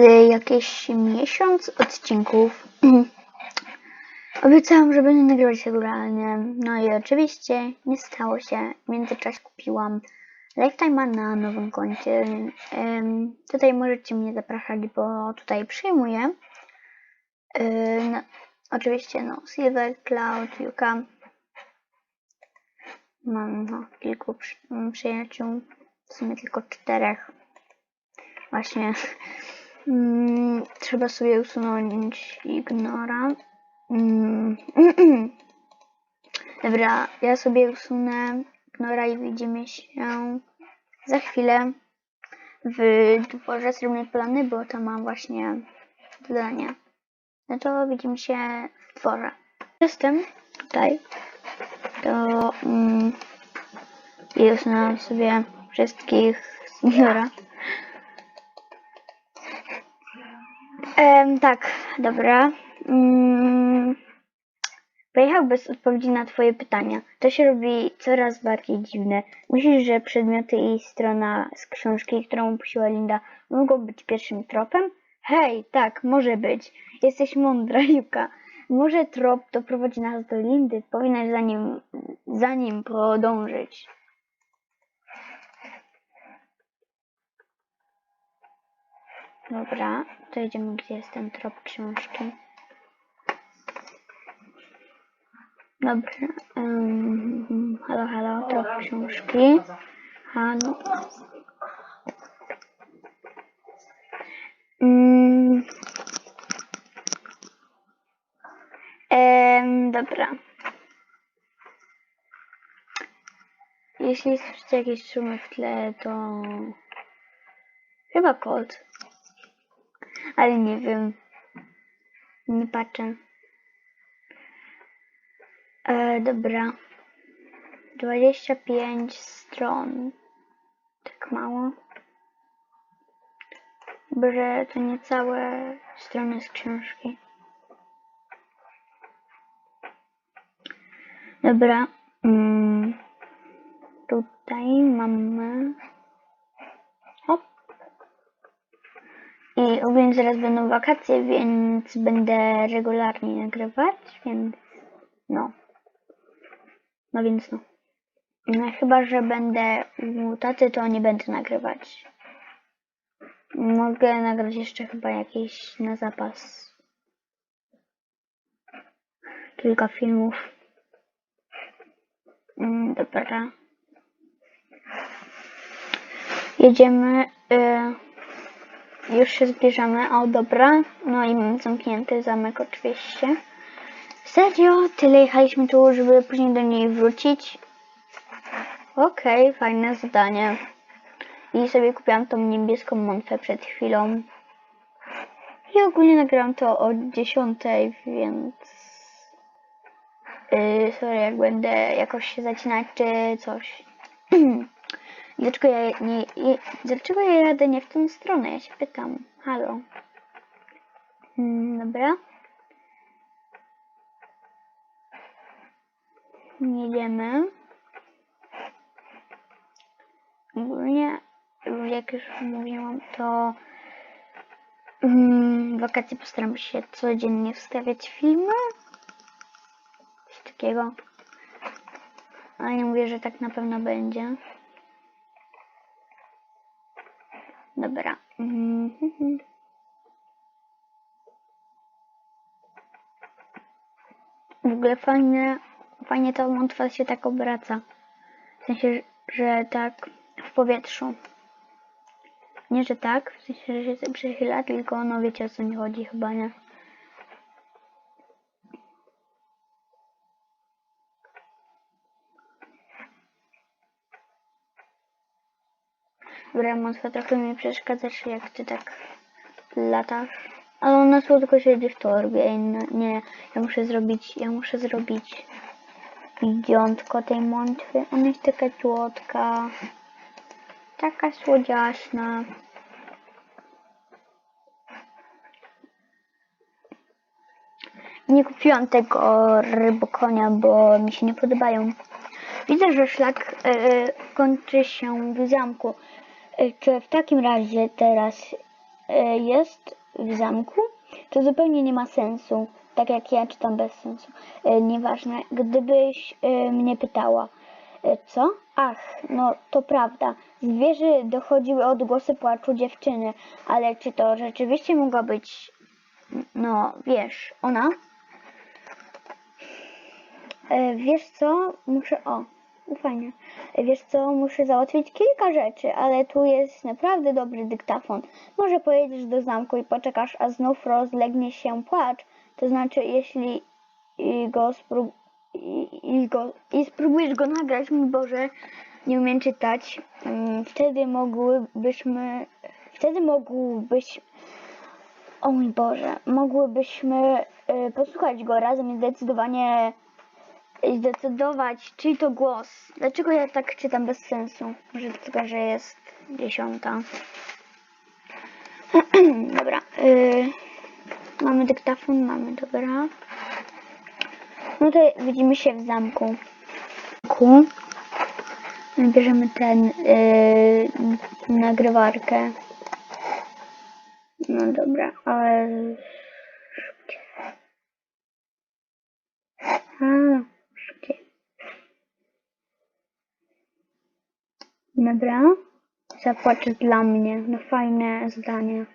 jakieś miesiąc odcinków. Obiecałam, że będę nagrywać regularnie. No i oczywiście nie stało się. W międzyczasie kupiłam Lifetime'a na nowym koncie. Em, tutaj możecie mnie zapraszać, bo tutaj przyjmuję. Yy, no, oczywiście no, Silver, Cloud, Yuka. Mam no, kilku przy, przyjaciół. W sumie tylko czterech. Właśnie. Mm, trzeba sobie usunąć ignora. Mm. Dobra, ja sobie usunę ignora i widzimy się za chwilę w dworze Srebrnej Polany, bo tam mam właśnie zadanie. No to widzimy się w dworze. Jestem tutaj. To mm, i usunęłam sobie wszystkich ignora. Em, tak, dobra. Mm, pojechał bez odpowiedzi na Twoje pytania. To się robi coraz bardziej dziwne. Myślisz, że przedmioty i strona z książki, którą puściła Linda, mogą być pierwszym tropem? Hej, tak, może być. Jesteś mądra, Juka. Może trop doprowadzi nas do Lindy. Powinnaś za nim, za nim podążyć. Dobra, to idziemy, gdzie jest ten trop książki. Dobra, um, halo, halo, trop książki. Halo. Mm. Em, dobra. Jeśli słyszycie jakieś szumy w tle, to chyba kot. Ale nie wiem. Nie patrzę. E, dobra. 25 stron. Tak mało. Że to nie całe strony z książki. Dobra. Mm. Tutaj mamy. Ogólnie zaraz będą wakacje, więc będę regularnie nagrywać, więc no. No więc no. no chyba, że będę u taty, to nie będę nagrywać. Mogę nagrać jeszcze chyba jakieś na zapas. Kilka filmów. Mm, dobra. Jedziemy. Y już się zbliżamy. O, dobra. No i mam zamknięty zamek oczywiście. Serio? Tyle jechaliśmy tu, żeby później do niej wrócić? Okej, fajne zadanie. I sobie kupiłam tą niebieską monfę przed chwilą. I ogólnie nagrałam to o 10, więc... Yy, sorry, jak będę jakoś się zacinać czy coś. Dlaczego ja nie, nie, dlaczego ja jadę nie w tą stronę? Ja się pytam. Halo. Mm, dobra. Jedziemy. Ogólnie, jak już mówiłam, to mm, w wakacje postaram się codziennie wstawiać filmy. Coś takiego. Ale nie mówię, że tak na pewno będzie. Dobra. W ogóle fajnie, fajnie ta łątwa się tak obraca. W sensie, że tak w powietrzu. Nie, że tak, w sensie, że się przechyla, tylko no wiecie o co mi chodzi chyba, nie? Dobra, łątwa trochę mi przeszkadzasz, jak ty tak latasz. Ale ona słodko siedzi w torbie no, nie, ja muszę zrobić, ja muszę zrobić piątko tej mątwy. Ona jest taka słodka, taka słodziaśna. Nie kupiłam tego rybokonia, bo mi się nie podobają. Widzę, że szlak e, kończy się w zamku. E, Czy w takim razie teraz e, jest w zamku, to zupełnie nie ma sensu. Tak jak ja czytam bez sensu. E, Nieważne. Gdybyś mnie pytała, co? Ach, no to prawda. Z wieży dochodziły odgłosy płaczu dziewczyny, ale czy to rzeczywiście mogła być, no wiesz, ona? Wiesz co, muszę, o, fajnie. E, Wiesz co, muszę załatwić kilka rzeczy, ale tu jest naprawdę dobry dyktafon. Może pojedziesz do zamku i poczekasz, a znów rozlegnie się płacz. To znaczy, jeśli go, sprób i, go i spróbujesz go nagrać, mój Boże, nie umiem czytać, mm, wtedy mogłybyśmy, wtedy mógłbyś, o mój Boże, mogłybyśmy y, posłuchać go razem i zdecydowanie zdecydować, czyj to głos. Dlaczego ja tak czytam bez sensu? Może dlatego, że jest dziesiąta. dobra. Y, mamy dyktafon, mamy, dobra. No to widzimy się w zamku. Bierzemy ten y, nagrywarkę. No dobra, ale... Dobra. Zapłacz dla mnie. No fajne zdanie.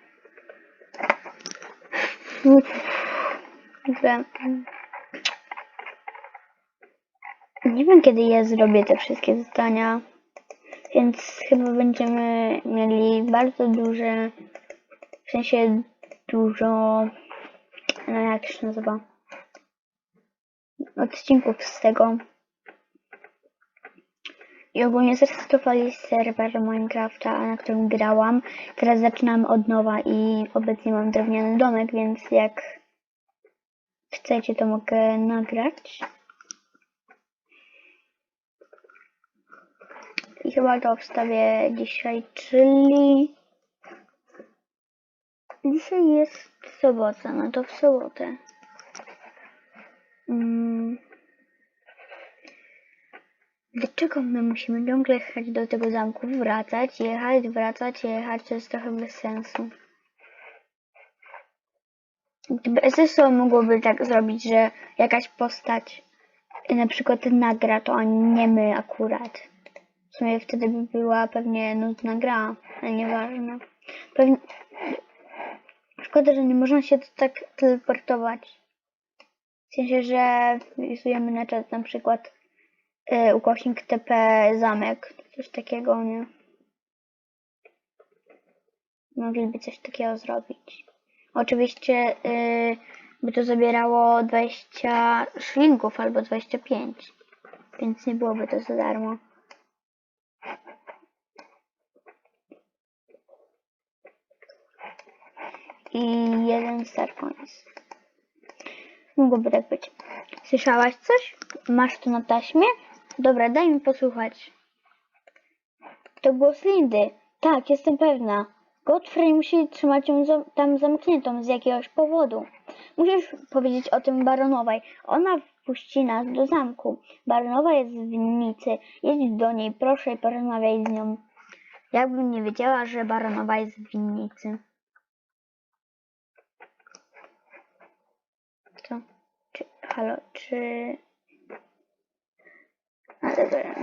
Nie wiem kiedy ja zrobię te wszystkie zdania. Więc chyba będziemy mieli bardzo duże, w sensie dużo, no jak się nazywa, odcinków z tego. I ogólnie zrestartowali serwer Minecrafta, na którym grałam. Teraz zaczynam od nowa i obecnie mam drewniany domek, więc jak chcecie, to mogę nagrać. I chyba to wstawię dzisiaj, czyli dzisiaj jest sobota, no to w sobotę. Mm. Dlaczego my musimy ciągle jechać do tego zamku, wracać, jechać, wracać, jechać? To jest trochę bez sensu. Gdyby SSO mogłoby tak zrobić, że jakaś postać na przykład nagra to, a nie my akurat. W sumie wtedy by była pewnie nudna gra, ale nieważne. Pewnie... Szkoda, że nie można się tak teleportować. W sensie, że wpisujemy na czat na przykład y, ukośnik TP zamek, coś takiego, nie? Mogliby coś takiego zrobić. Oczywiście y, by to zabierało 20 szlingów albo 25, więc nie byłoby to za darmo. I jeden Star Coins. Mogłoby tak być. Słyszałaś coś? Masz to na taśmie? Dobra, daj mi posłuchać. To głos Lindy. Tak, jestem pewna. Godfrey musi trzymać ją tam zamkniętą z jakiegoś powodu. Musisz powiedzieć o tym baronowej. Ona wpuści nas do zamku. Baronowa jest w winnicy. Jedź do niej, proszę i porozmawiaj z nią. Jakbym nie wiedziała, że baronowa jest w winnicy. Co? Czy, halo, czy... A, dobra.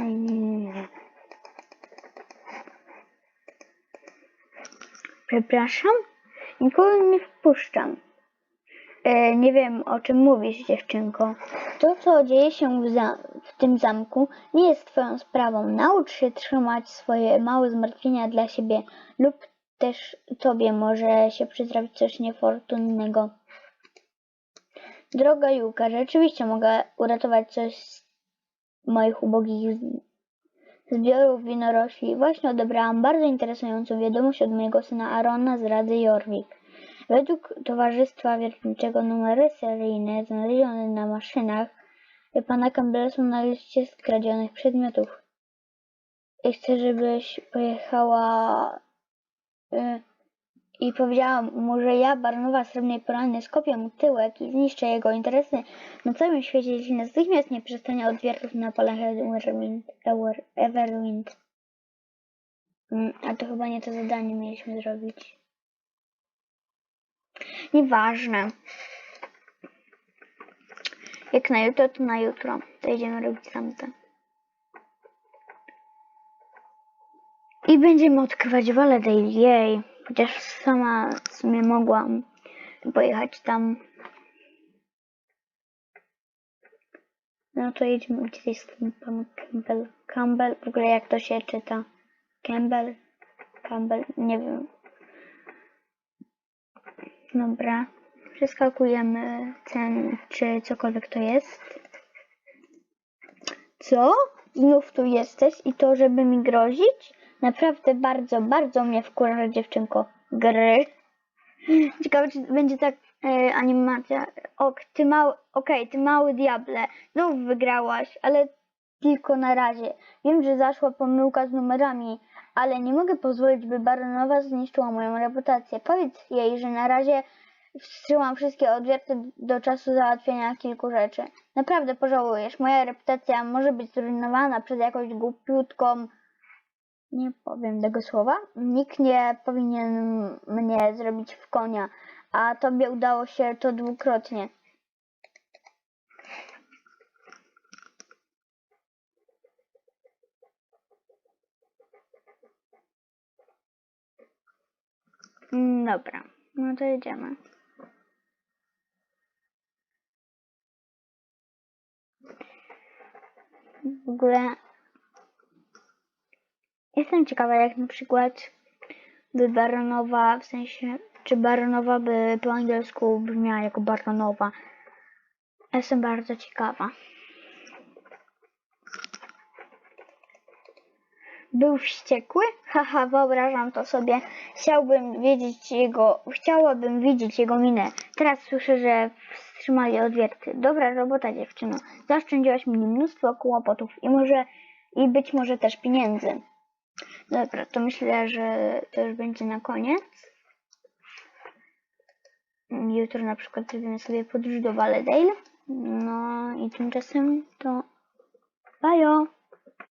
Przepraszam? Nikogo nie wpuszczam. E, nie wiem, o czym mówisz, dziewczynko. To, co dzieje się w, w tym zamku, nie jest twoją sprawą. Naucz się trzymać swoje małe zmartwienia dla siebie lub też tobie może się przytrafić coś niefortunnego. Droga Juka, rzeczywiście mogę uratować coś moich ubogich zbiorów winorośli. Właśnie odebrałam bardzo interesującą wiadomość od mojego syna Arona z Rady Jorvik. Według Towarzystwa Wiertniczego numery seryjne znalezione na maszynach pana Campbella są na liście skradzionych przedmiotów. I chcę, żebyś pojechała y, i powiedziała mu, że ja, Baronowa Srebrnej Porany, skopię mu tyłek i zniszczę jego interesy na całym świecie, jeśli natychmiast nie przestanie od wiertów na polach Everwind. Everwind. Mm, a to chyba nie to zadanie mieliśmy zrobić. Nieważne. Jak na jutro, to na jutro. To idziemy robić tamte. I będziemy odkrywać Waledale, jej. Chociaż sama w sumie mogłam pojechać tam. No to jedziemy gdzieś z tym pan Campbell. Campbell, w ogóle jak to się czyta? Campbell? Campbell, nie wiem. Dobra. Przeskakujemy ten, czy cokolwiek to jest. Co? Znów tu jesteś i to, żeby mi grozić? Naprawdę bardzo, bardzo mnie wkurza dziewczynko. Gry. Ciekawe, czy będzie tak e, animacja. Ok, ty mały, okej, ty mały diable. Znów wygrałaś, ale tylko na razie. Wiem, że zaszła pomyłka z numerami, ale nie mogę pozwolić, by baronowa zniszczyła moją reputację. Powiedz jej, że na razie wstrzymam wszystkie odwierty do czasu załatwienia kilku rzeczy. Naprawdę pożałujesz. Moja reputacja może być zrujnowana przez jakąś głupiutką... Nie powiem tego słowa. Nikt nie powinien mnie zrobić w konia, a tobie udało się to dwukrotnie. Mm, Dobra, no to jedziemy. W ogóle jestem ciekawa, jak na przykład by baronowa, w sensie, czy baronowa by po angielsku brzmiała jako baronowa. Jestem bardzo ciekawa. Był wściekły? Haha, wyobrażam to sobie. Chciałbym wiedzieć jego, chciałabym widzieć jego minę. Teraz słyszę, że wstrzymali odwierty. Dobra robota, dziewczyno. Zaoszczędziłaś mi mnóstwo kłopotów i może, i być może też pieniędzy. Dobra, to myślę, że to już będzie na koniec. Jutro na przykład zrobimy sobie podróż do Valedale. No i tymczasem to bajo!